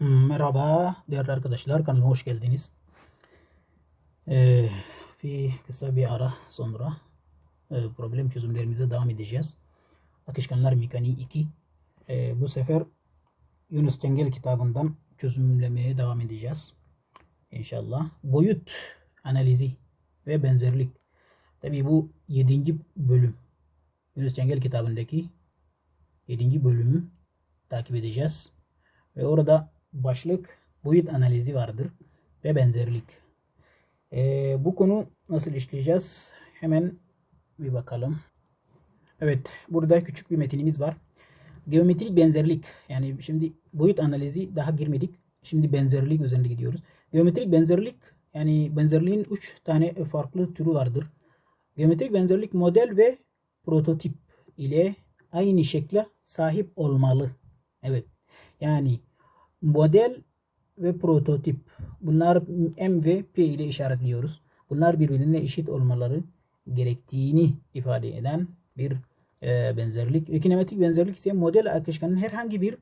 Merhaba değerli arkadaşlar kanalıma hoş geldiniz. Ee, bir kısa bir ara sonra e, problem çözümlerimize devam edeceğiz. Akışkanlar Mekaniği 2. Ee, bu sefer Yunus Cengel kitabından çözümlemeye devam edeceğiz. İnşallah. Boyut analizi ve benzerlik. Tabii bu 7. bölüm. Yunus Cengel kitabındaki 7. bölümü takip edeceğiz. Ve orada başlık boyut analizi vardır ve benzerlik. Ee, bu konu nasıl işleyeceğiz? Hemen bir bakalım. Evet, burada küçük bir metinimiz var. Geometrik benzerlik. Yani şimdi boyut analizi daha girmedik. Şimdi benzerlik üzerinde gidiyoruz. Geometrik benzerlik yani benzerliğin üç tane farklı türü vardır. Geometrik benzerlik model ve prototip ile aynı şekle sahip olmalı. Evet. Yani model ve prototip. Bunlar M ve P ile işaretliyoruz. Bunlar birbirine eşit olmaları gerektiğini ifade eden bir e, benzerlik. Ve kinematik benzerlik ise model akışkanın herhangi bir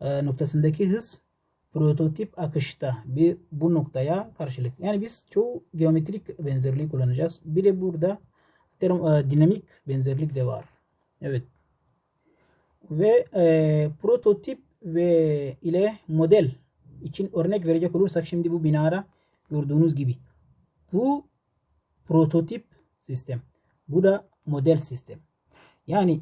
e, noktasındaki hız prototip akışta bir bu noktaya karşılık. Yani biz çoğu geometrik benzerliği kullanacağız. Bir de burada term, e, dinamik benzerlik de var. Evet. Ve e, prototip ve ile model için örnek verecek olursak şimdi bu binara gördüğünüz gibi. Bu prototip sistem. Bu da model sistem. Yani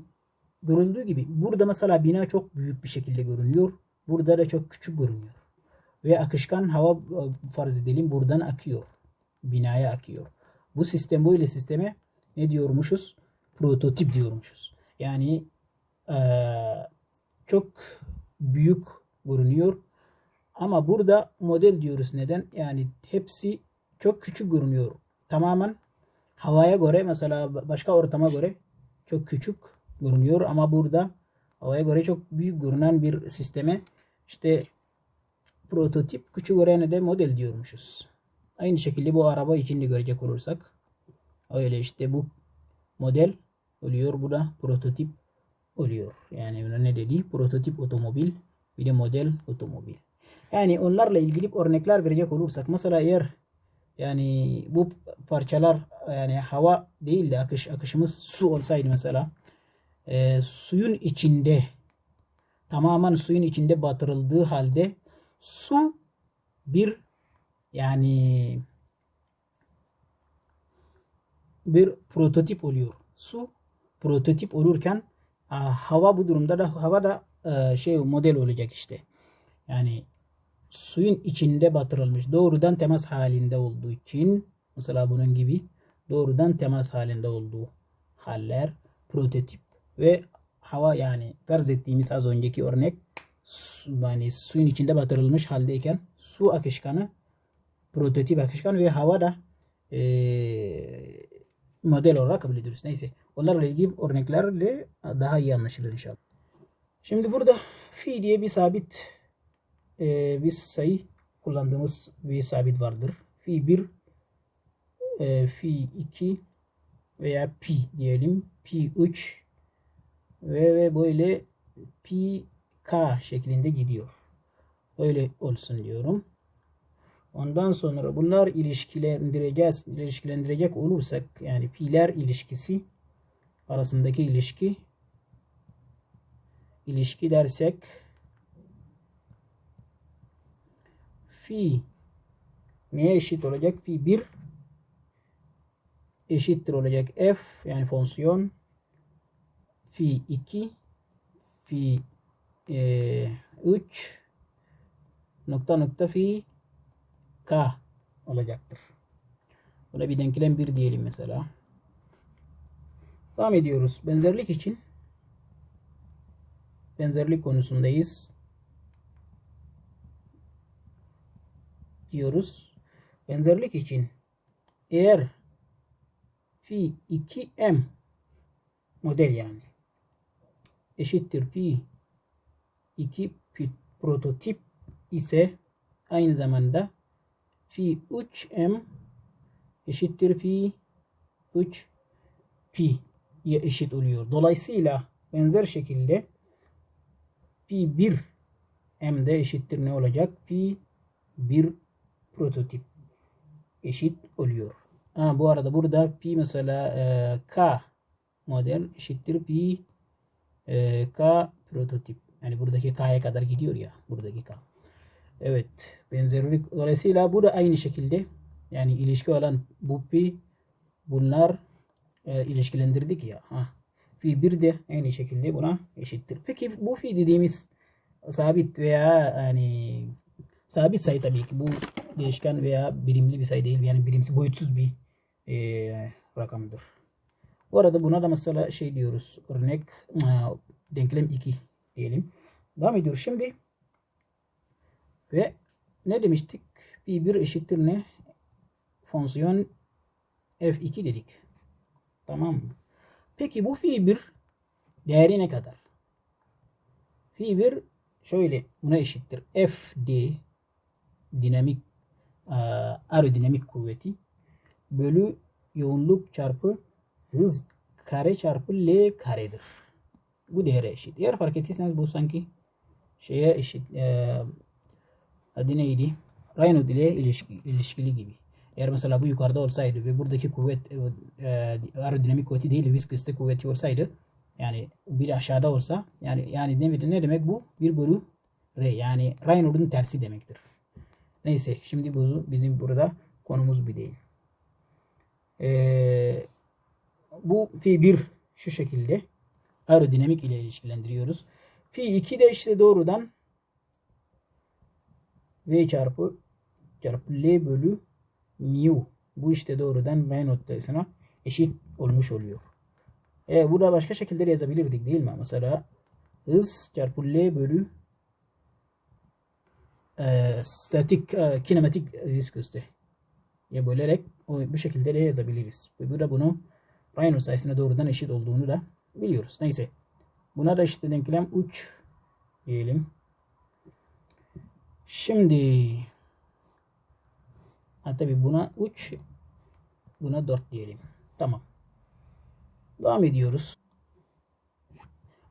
görüldüğü gibi burada mesela bina çok büyük bir şekilde görünüyor. Burada da çok küçük görünüyor. Ve akışkan hava farz edelim buradan akıyor. Binaya akıyor. Bu sistem böyle sisteme ne diyormuşuz? Prototip diyormuşuz. Yani ee, çok büyük görünüyor. Ama burada model diyoruz. Neden? Yani hepsi çok küçük görünüyor. Tamamen havaya göre mesela başka ortama göre çok küçük görünüyor ama burada havaya göre çok büyük görünen bir sisteme işte prototip küçük görene de model diyormuşuz. Aynı şekilde bu araba için de görecek olursak öyle işte bu model oluyor. Bu da prototip oluyor. Yani ne dedi? Prototip otomobil bir de model otomobil. Yani onlarla ilgili örnekler verecek olursak mesela eğer yani bu parçalar yani hava değil de akış akışımız su olsaydı mesela e, suyun içinde tamamen suyun içinde batırıldığı halde su bir yani bir prototip oluyor. Su prototip olurken hava bu durumda da hava da şey model olacak işte. Yani suyun içinde batırılmış. Doğrudan temas halinde olduğu için mesela bunun gibi doğrudan temas halinde olduğu haller prototip ve hava yani farz ettiğimiz az önceki örnek yani suyun içinde batırılmış haldeyken su akışkanı prototip akışkan ve hava da e, model olarak kabul ediyoruz. Neyse onlarla ilgili örneklerle daha iyi anlaşılır inşallah. Şimdi burada fi diye bir sabit e, bir sayı kullandığımız bir sabit vardır. Fi 1 e, fi 2 veya pi diyelim. Pi 3 ve, ve böyle pi k şeklinde gidiyor. Öyle olsun diyorum. Ondan sonra bunlar ilişkilendireceğiz, ilişkilendirecek olursak yani pi'ler ilişkisi arasındaki ilişki ilişki dersek fi neye eşit olacak? Fi 1 eşittir olacak f yani fonksiyon fi 2 fi 3 e, nokta nokta fi k olacaktır. Buna bir denklem 1 diyelim mesela. Devam ediyoruz. Benzerlik için benzerlik konusundayız. Diyoruz. Benzerlik için eğer fi 2m model yani eşittir pi 2 prototip ise aynı zamanda fi 3m eşittir pi 3 pi eşit oluyor. Dolayısıyla benzer şekilde P1 M de eşittir ne olacak? P1 prototip eşit oluyor. Ha, bu arada burada P mesela e, K model eşittir P e, K prototip. Yani buradaki K'ya kadar gidiyor ya. Buradaki K. Evet. Benzerlik dolayısıyla bu da aynı şekilde yani ilişki olan bu P bunlar e, ilişkilendirdik ya. Ha. Fi 1 de aynı şekilde buna eşittir. Peki bu fi dediğimiz sabit veya yani sabit sayı tabii ki bu değişken veya birimli bir sayı değil. Yani birimsi boyutsuz bir e, rakamdır. Bu arada buna da mesela şey diyoruz. Örnek e, denklem 2 diyelim. Devam ediyoruz şimdi. Ve ne demiştik? P1 eşittir ne? Fonksiyon F2 dedik. Tamam mı? Peki bu fi 1 değeri ne kadar? Fi 1 şöyle buna eşittir. Fd dinamik aerodinamik kuvveti bölü yoğunluk çarpı hız kare çarpı L karedir. Bu değere eşit. Eğer fark ettiyseniz bu sanki şeye eşit. E, adı neydi? Raynaud ile ilişki, ilişkili gibi. Eğer mesela bu yukarıda olsaydı ve buradaki kuvvet e, aerodinamik kuvveti değil viskosite kuvveti olsaydı yani bir aşağıda olsa yani yani ne, ne demek bu? 1 bölü R yani Raynaud'un tersi demektir. Neyse şimdi bu bizim burada konumuz bir değil. Ee, bu fi 1 şu şekilde aerodinamik ile ilişkilendiriyoruz. Fi 2 de işte doğrudan V çarpı çarpı L bölü mu. Bu işte doğrudan V noktasına eşit olmuş oluyor. E, burada başka şekilde yazabilirdik değil mi? Mesela hız çarpı L bölü e, statik e, kinematik viskosite ya bölerek o, bu şekilde de yazabiliriz. Ve burada bunu Raynaud sayısına doğrudan eşit olduğunu da biliyoruz. Neyse. Buna da işte denklem 3 diyelim. Şimdi ha, tabi buna 3 buna 4 diyelim. Tamam. Devam ediyoruz.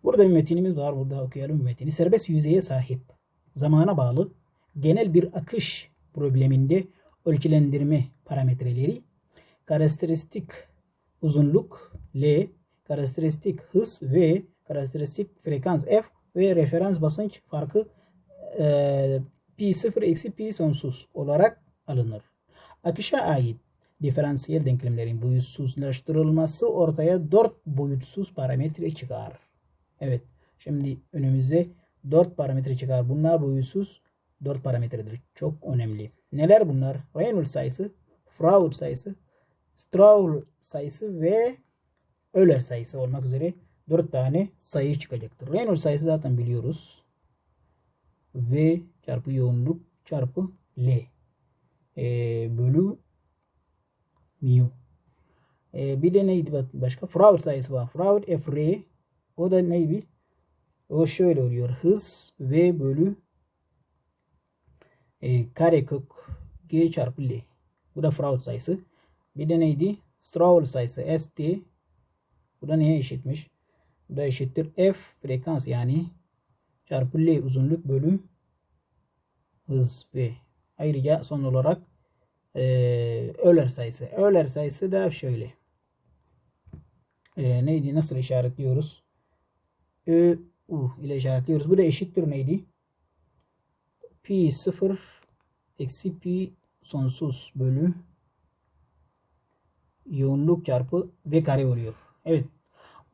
Burada bir metinimiz var. Burada okuyalım metini. Serbest yüzeye sahip, zamana bağlı, genel bir akış probleminde ölçülendirme parametreleri, karakteristik uzunluk L, karakteristik hız V, karakteristik frekans F ve referans basınç farkı P0 eksi P sonsuz olarak alınır. Akışa ait diferansiyel denklemlerin boyutsuzlaştırılması ortaya dört boyutsuz parametre çıkar. Evet. Şimdi önümüzde dört parametre çıkar. Bunlar boyutsuz dört parametredir. Çok önemli. Neler bunlar? Reynolds sayısı, Froude sayısı, Straul sayısı ve Euler sayısı olmak üzere dört tane sayı çıkacaktır. Reynolds sayısı zaten biliyoruz. V çarpı yoğunluk çarpı L e, bölü mu. E, bir de neydi başka? Froude sayısı var. Froude F R o da neydi? O şöyle oluyor. Hız V bölü e, karekök G çarpı L. Bu da Froude sayısı. Bir de neydi? Straul sayısı ST. Bu da neye eşitmiş? Bu da eşittir F frekans yani çarpı L uzunluk bölü hız V. Ayrıca son olarak e, Euler sayısı. Euler sayısı da şöyle. E, neydi? Nasıl işaretliyoruz? Ö, U ile işaretliyoruz. Bu da eşittir neydi? Pi 0 eksi pi sonsuz bölü yoğunluk çarpı v kare oluyor. Evet.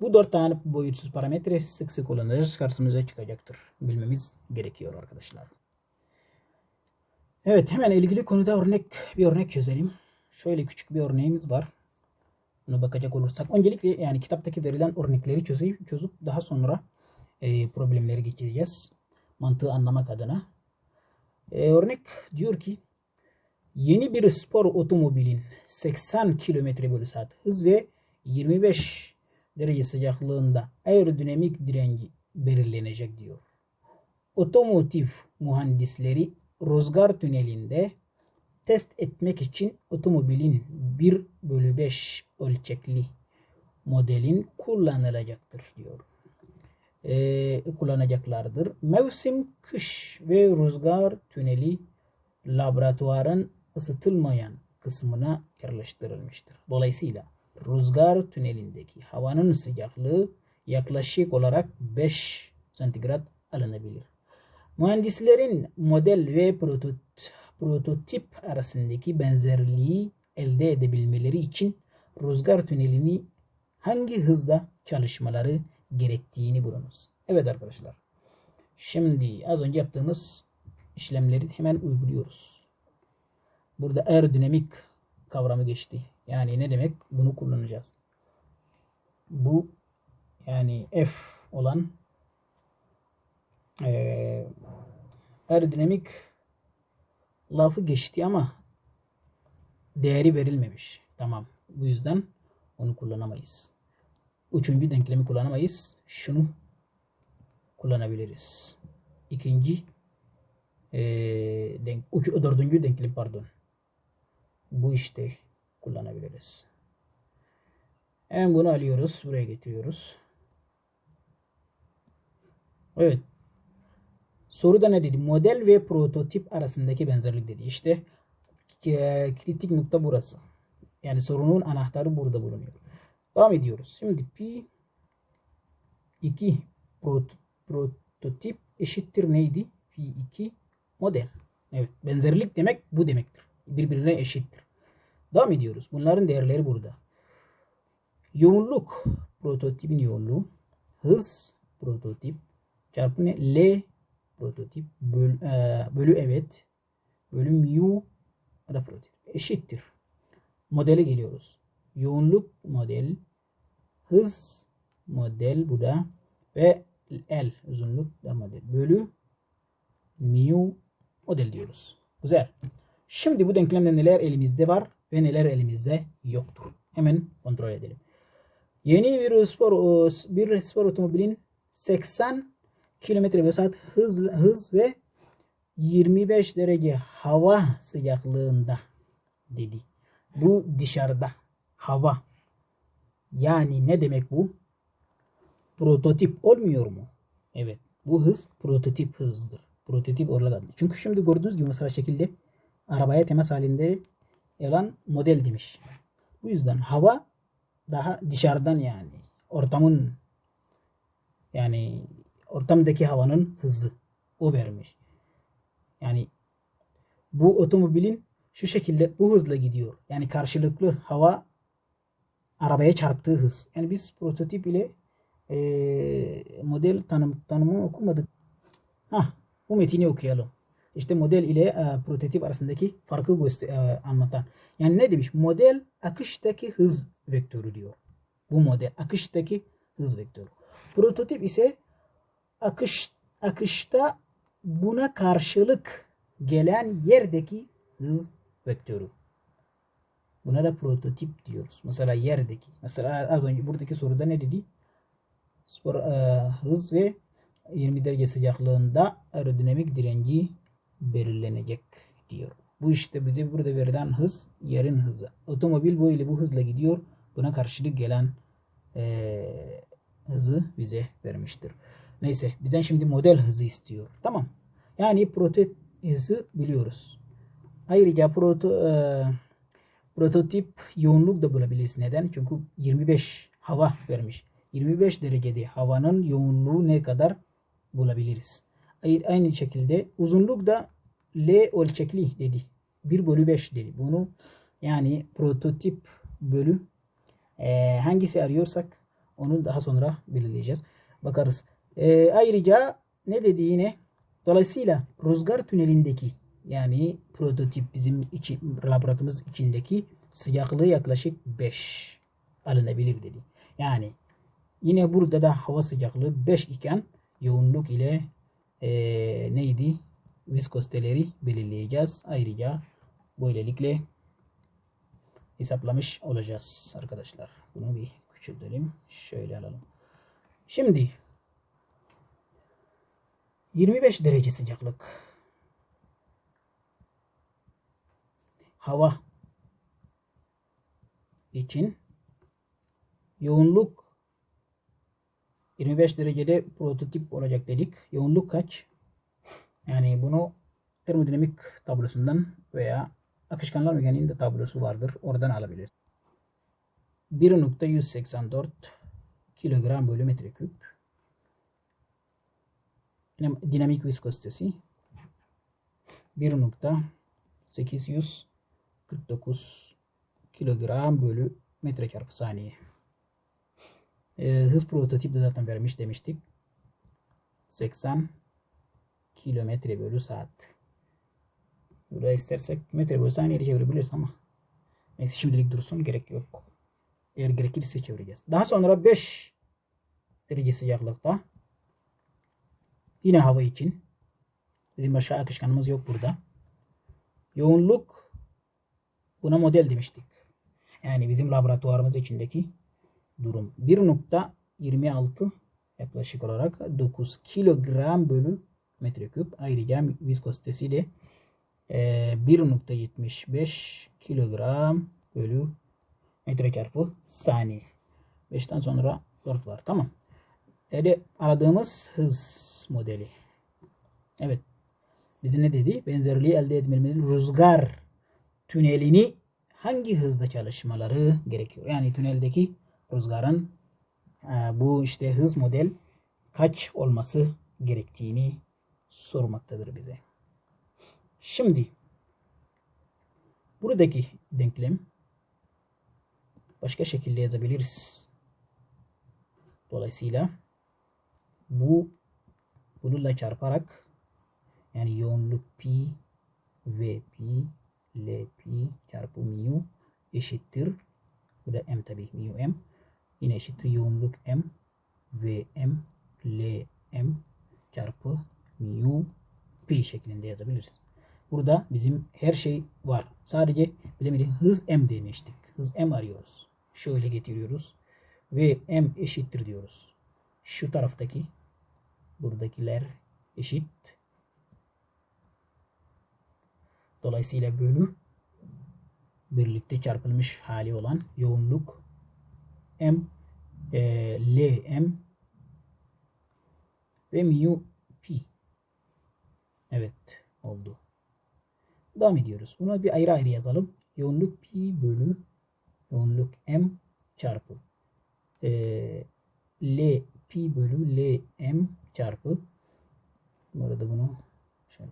Bu dört tane boyutsuz parametre sık sık kullanırız. Karşımıza çıkacaktır. Bilmemiz gerekiyor arkadaşlar. Evet hemen ilgili konuda örnek bir örnek çözelim. Şöyle küçük bir örneğimiz var. Buna bakacak olursak. Öncelikle yani kitaptaki verilen örnekleri çözüp, çözüp daha sonra e, problemleri geçeceğiz. Mantığı anlamak adına. E, örnek diyor ki yeni bir spor otomobilin 80 km bölü saat hız ve 25 derece sıcaklığında aerodinamik direnci belirlenecek diyor. Otomotiv mühendisleri rüzgar tünelinde test etmek için otomobilin 1 bölü 5 ölçekli modelin kullanılacaktır diyor. e, kullanacaklardır. Mevsim kış ve rüzgar tüneli laboratuvarın ısıtılmayan kısmına yerleştirilmiştir. Dolayısıyla rüzgar tünelindeki havanın sıcaklığı yaklaşık olarak 5 santigrat alınabilir. Mühendislerin model ve protot- prototip arasındaki benzerliği elde edebilmeleri için rüzgar tünelini hangi hızda çalışmaları gerektiğini bulunuz. Evet arkadaşlar. Şimdi az önce yaptığımız işlemleri hemen uyguluyoruz. Burada aerodinamik kavramı geçti. Yani ne demek? Bunu kullanacağız. Bu yani F olan eee aerodinamik lafı geçti ama değeri verilmemiş. Tamam. Bu yüzden onu kullanamayız. Üçüncü denklemi kullanamayız. Şunu kullanabiliriz. İkinci eee denk, üç, dördüncü denklem pardon. Bu işte kullanabiliriz. Hemen bunu alıyoruz. Buraya getiriyoruz. Evet. Soruda ne dedi? Model ve prototip arasındaki benzerlik dedi. İşte e, kritik nokta burası. Yani sorunun anahtarı burada bulunuyor. Devam ediyoruz. Şimdi P 2 prot prototip eşittir neydi? P 2 model. Evet. Benzerlik demek bu demektir. Birbirine eşittir. Devam ediyoruz. Bunların değerleri burada. Yoğunluk prototipin yoğunluğu. Hız prototip çarpı ne? L prototip böl, e, bölü evet bölü mu da prototip eşittir. Modele geliyoruz. Yoğunluk model hız model bu da ve L uzunluk da model bölü mu model diyoruz. Güzel. Şimdi bu denklemde neler elimizde var ve neler elimizde yoktur. Hemen kontrol edelim. Yeni bir spor bir spor otomobilin 80 kilometre ve saat hız, hız ve 25 derece hava sıcaklığında dedi. Bu dışarıda hava. Yani ne demek bu? Prototip olmuyor mu? Evet. Bu hız prototip hızdır. Prototip olarak. Çünkü şimdi gördüğünüz gibi mesela şekilde arabaya temas halinde olan model demiş. Bu yüzden hava daha dışarıdan yani ortamın yani ortamdaki havanın hızı o vermiş. Yani bu otomobilin şu şekilde bu hızla gidiyor. Yani karşılıklı hava arabaya çarptığı hız. Yani biz prototip ile e, model tanım, tanımı okumadık. Hah, bu metini okuyalım. İşte model ile e, prototip arasındaki farkı göster e, anlatan. Yani ne demiş? Model akıştaki hız vektörü diyor. Bu model akıştaki hız vektörü. Prototip ise akış akışta buna karşılık gelen yerdeki hız vektörü. Buna da prototip diyoruz. Mesela yerdeki. Mesela az önce buradaki soruda ne dedi? Spor e, hız ve 20 derece sıcaklığında aerodinamik direnci belirlenecek diyor. Bu işte bize burada verilen hız yerin hızı. Otomobil böyle bu hızla gidiyor. Buna karşılık gelen e, hızı bize vermiştir. Neyse bizden şimdi model hızı istiyor. Tamam. Yani prototip hızı biliyoruz. Ayrıca proto, e, prototip yoğunluk da bulabiliriz. Neden? Çünkü 25 hava vermiş. 25 derecede havanın yoğunluğu ne kadar bulabiliriz. Aynı şekilde uzunluk da L ölçekli dedi. 1 bölü 5 dedi. Bunu yani prototip bölü e, hangisi arıyorsak onu daha sonra belirleyeceğiz. Bakarız. E, ayrıca ne dedi yine? Dolayısıyla rüzgar tünelindeki yani prototip bizim için, laboratuvarımız içindeki sıcaklığı yaklaşık 5 alınabilir dedi. Yani yine burada da hava sıcaklığı 5 iken yoğunluk ile e, neydi? Viskositeleri belirleyeceğiz. Ayrıca böylelikle hesaplamış olacağız arkadaşlar. Bunu bir küçültelim. Şöyle alalım. Şimdi 25 derece sıcaklık. Hava için yoğunluk 25 derecede prototip olacak dedik. Yoğunluk kaç? Yani bunu termodinamik tablosundan veya akışkanlar mekaniğinde tablosu vardır. Oradan alabiliriz. 1.184 kilogram bölü metreküp. Dinam- Dinamik viskozitesi 1.849 kilogram bölü metre çarpı saniye. Ee, hız prototipte zaten vermiş demiştik. 80 kilometre bölü saat. Buraya istersek metre bölü saniye çevirebiliriz ama neyse şimdilik dursun gerek yok. Eğer gerekirse çevireceğiz. Daha sonra 5 derece sıcaklıkta yine hava için bizim başka akışkanımız yok burada. Yoğunluk buna model demiştik. Yani bizim laboratuvarımız içindeki durum. 1.26 yaklaşık olarak 9 kilogram bölü metreküp. Ayrıca viskozitesi de eee, 1.75 kilogram bölü metre çarpı saniye. 5'ten sonra 4 var. Tamam. Yani aradığımız hız modeli. Evet. Bize ne dedi? Benzerliği elde etmemiz rüzgar tünelini hangi hızda çalışmaları gerekiyor? Yani tüneldeki rüzgarın e, bu işte hız model kaç olması gerektiğini sormaktadır bize. Şimdi buradaki denklem başka şekilde yazabiliriz. Dolayısıyla bu bununla çarparak yani yoğunluk P V P L P çarpı mu eşittir. Bu da M tabi mu M. Yine eşittir yoğunluk M V M L M çarpı mu P şeklinde yazabiliriz. Burada bizim her şey var. Sadece bilemedim hız M demiştik. Hız M arıyoruz. Şöyle getiriyoruz. Ve M eşittir diyoruz. Şu taraftaki buradakiler eşit. Dolayısıyla bölü birlikte çarpılmış hali olan yoğunluk M e, L M ve mu P. Evet oldu. Devam ediyoruz. Bunu bir ayrı ayrı yazalım. Yoğunluk P bölü yoğunluk M çarpı e, L P bölü L M çarpı bu arada bunu şey.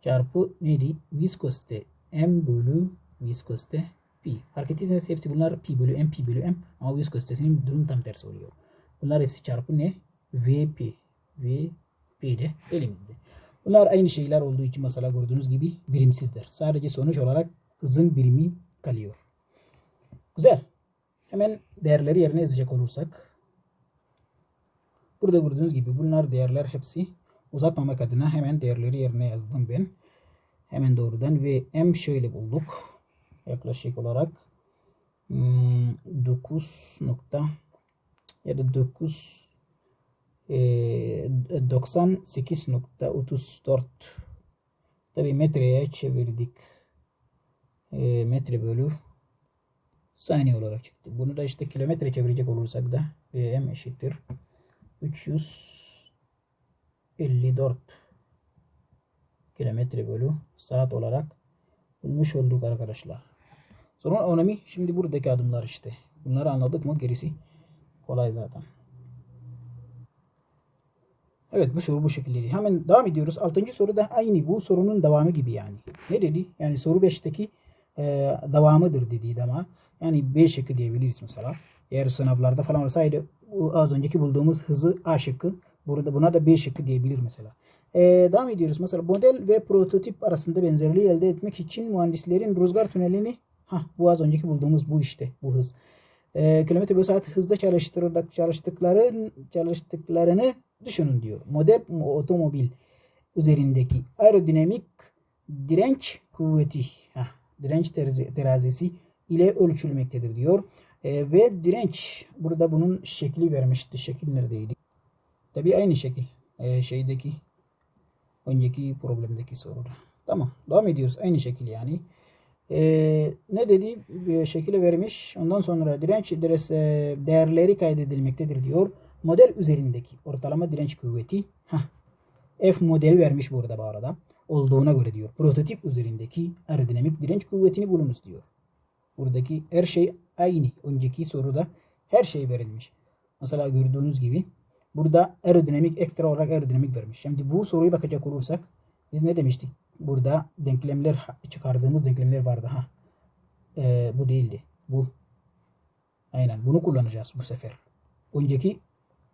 Çarpı neydi? Viskozite M bölü viskozite P. Fark ettiyseniz hepsi bunlar P bölü M P bölü M ama viskozitesinin durum tam tersi oluyor. Bunlar hepsi çarpı ne? VP. VP de elimizde. Bunlar aynı şeyler olduğu için mesela gördüğünüz gibi birimsizdir. Sadece sonuç olarak hızın birimi kalıyor. Güzel. Hemen değerleri yerine yazacak olursak. Burada gördüğünüz gibi bunlar değerler hepsi uzatmamak adına hemen değerleri yerine yazdım ben. Hemen doğrudan ve M şöyle bulduk. Yaklaşık olarak hmm, 9 nokta ya da 9 e, 98.34 tabi metreye çevirdik. E, metre bölü saniye olarak çıktı. Bunu da işte kilometre çevirecek olursak da VM eşittir 354 kilometre bölü saat olarak bulmuş olduk arkadaşlar. Sonra önemi şimdi buradaki adımlar işte. Bunları anladık mı gerisi kolay zaten. Evet bu soru bu şekildeydi. Hemen devam ediyoruz. Altıncı soru da aynı bu sorunun devamı gibi yani. Ne dedi? Yani soru 5'teki e, devamıdır dediydi ama yani B şıkkı diyebiliriz mesela. Eğer sınavlarda falan olsaydı az önceki bulduğumuz hızı A şıkkı burada buna da B şıkkı diyebilir mesela. E, devam ediyoruz. Mesela model ve prototip arasında benzerliği elde etmek için mühendislerin rüzgar tünelini ha bu az önceki bulduğumuz bu işte bu hız. E, kilometre bölü saat hızda çalıştırdık, çalıştıkları, çalıştıklarını düşünün diyor. Model otomobil üzerindeki aerodinamik direnç kuvveti heh, direnç terazisi ile ölçülmektedir diyor. E, ve direnç burada bunun şekli vermişti. Şekil neredeydi? Tabii aynı şekil. E, şeydeki önceki problemdeki soruda. Tamam. Devam ediyoruz. Aynı şekil yani. Ee, ne dedi? Bir şekilde vermiş. Ondan sonra direnç e, değerleri kaydedilmektedir diyor. model üzerindeki ortalama direnç kuvveti heh, F modeli vermiş burada bu arada. Olduğuna göre diyor. Prototip üzerindeki aerodinamik direnç kuvvetini bulunuz diyor. Buradaki her şey aynı. Önceki soruda her şey verilmiş. Mesela gördüğünüz gibi burada aerodinamik ekstra olarak aerodinamik vermiş. Şimdi bu soruyu bakacak olursak biz ne demiştik? Burada denklemler çıkardığımız denklemler vardı ha. Ee, bu değildi. Bu. Aynen bunu kullanacağız bu sefer. Önceki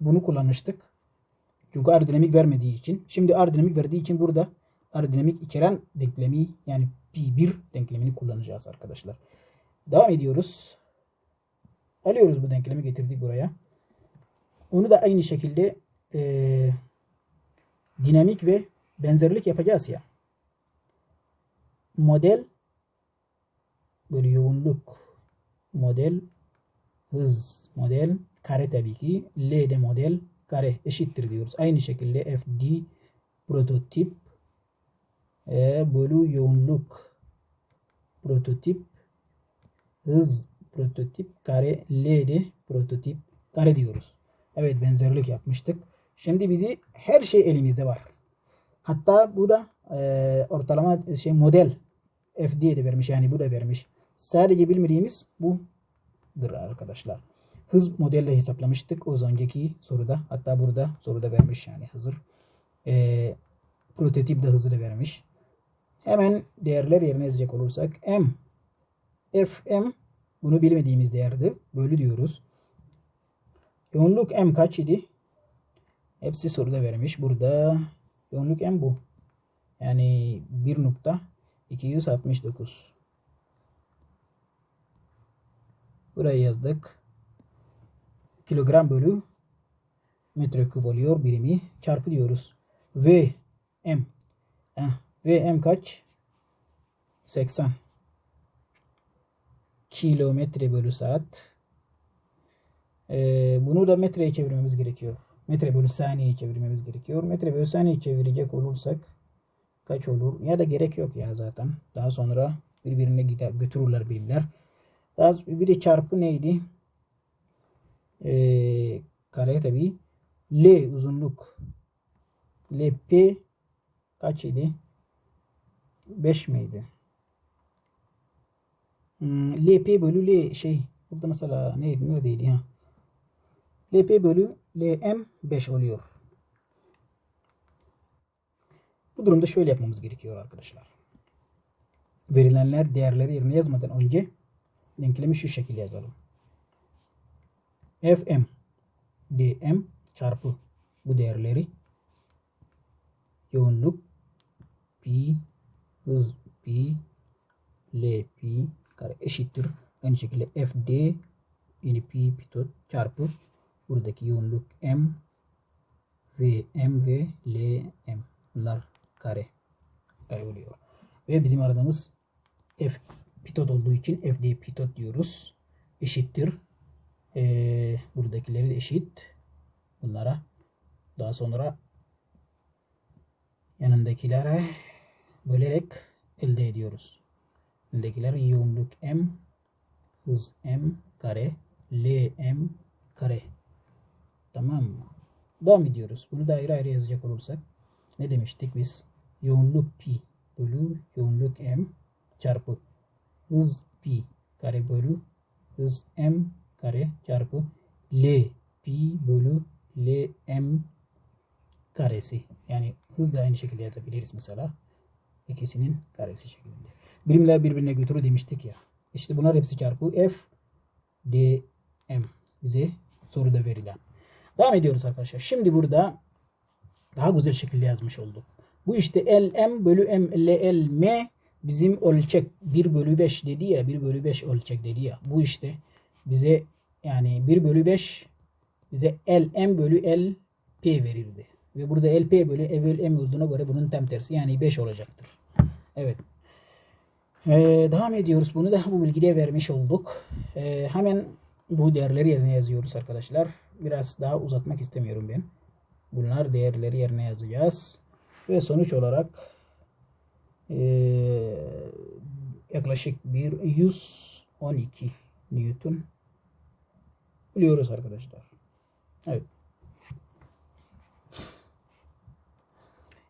bunu kullanmıştık. Çünkü aerodinamik vermediği için. Şimdi aerodinamik verdiği için burada aerodinamik içeren denklemi yani P1 denklemini kullanacağız arkadaşlar. Devam ediyoruz. Alıyoruz bu denklemi getirdik buraya. Onu da aynı şekilde e, dinamik ve benzerlik yapacağız ya. Model böyle yoğunluk model hız model kare tabii ki L de model kare eşittir diyoruz. Aynı şekilde FD prototip e, bölü yoğunluk prototip hız prototip kare L de prototip kare diyoruz. Evet benzerlik yapmıştık. Şimdi bizi her şey elimizde var. Hatta bu da e, ortalama şey model FD de vermiş yani bu da vermiş. Sadece bilmediğimiz budur arkadaşlar. Hız modelle hesaplamıştık o önceki soruda. Hatta burada soruda vermiş yani hazır. E, prototip de hızı da vermiş. Hemen değerler yerine yazacak olursak M Fm bunu bilmediğimiz değerdi. Böyle diyoruz. Yoğunluk M kaç idi? Hepsi soruda vermiş. Burada yoğunluk M bu. Yani 1.269. Buraya yazdık. Kilogram bölü metreküp oluyor birimi. Çarpı diyoruz. V M. Heh, V M kaç? 80 kilometre bölü saat. Ee, bunu da metreye çevirmemiz gerekiyor. Metre bölü saniye çevirmemiz gerekiyor. Metre bölü saniye çevirecek olursak kaç olur? Ya da gerek yok ya zaten. Daha sonra birbirine gider, götürürler birimler. Daha bir de çarpı neydi? Ee, kare tabi. L uzunluk. LP kaç idi? 5 miydi? Hmm, LP bölü L şey burada mesela neydi neredeydi ha? LP bölü LM 5 oluyor. Bu durumda şöyle yapmamız gerekiyor arkadaşlar. Verilenler değerleri yerine yazmadan önce denklemi şu şekilde yazalım. Fm dm çarpı bu değerleri yoğunluk P hız P LP kare eşittir. Aynı şekilde FD yani P pitot çarpı buradaki yoğunluk M ve M ve LM bunlar kare kare oluyor. Ve bizim aradığımız F pitot olduğu için FD pitot diyoruz. Eşittir. Ee, buradakileri eşit. Bunlara daha sonra yanındakilere bölerek elde ediyoruz. Öndekiler yoğunluk M, hız M kare, L M kare. Tamam mı? Devam ediyoruz. Bunu da ayrı ayrı yazacak olursak ne demiştik biz? Yoğunluk P bölü yoğunluk M çarpı hız P kare bölü hız M kare çarpı L P bölü L M karesi. Yani hız da aynı şekilde yazabiliriz mesela. İkisinin karesi şeklinde. Birimler birbirine götürür demiştik ya. İşte bunlar hepsi çarpı F D M bize soruda verilen. Devam ediyoruz arkadaşlar. Şimdi burada daha güzel şekilde yazmış olduk. Bu işte LM bölü M L M bizim ölçek 1 bölü 5 dedi ya 1 bölü 5 ölçek dedi ya. Bu işte bize yani 1 bölü 5 bize LM bölü LP verirdi. Ve burada LP bölü evvel M olduğuna göre bunun tam tersi yani 5 olacaktır. Evet. Ee, devam ediyoruz. Bunu da bu bilgiye vermiş olduk. Ee, hemen bu değerleri yerine yazıyoruz arkadaşlar. Biraz daha uzatmak istemiyorum ben. Bunlar değerleri yerine yazacağız. Ve sonuç olarak e, yaklaşık bir 112 Newton biliyoruz arkadaşlar. Evet.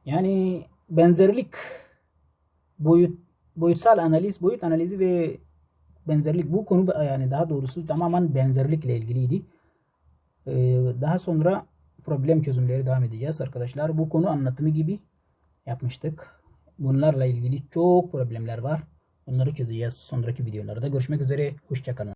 Yani benzerlik boyut boyutsal analiz, boyut analizi ve benzerlik bu konu yani daha doğrusu tamamen benzerlikle ilgiliydi. Ee, daha sonra problem çözümleri devam edeceğiz arkadaşlar. Bu konu anlatımı gibi yapmıştık. Bunlarla ilgili çok problemler var. Onları çözeceğiz sonraki videolarda. Görüşmek üzere. Hoşçakalın.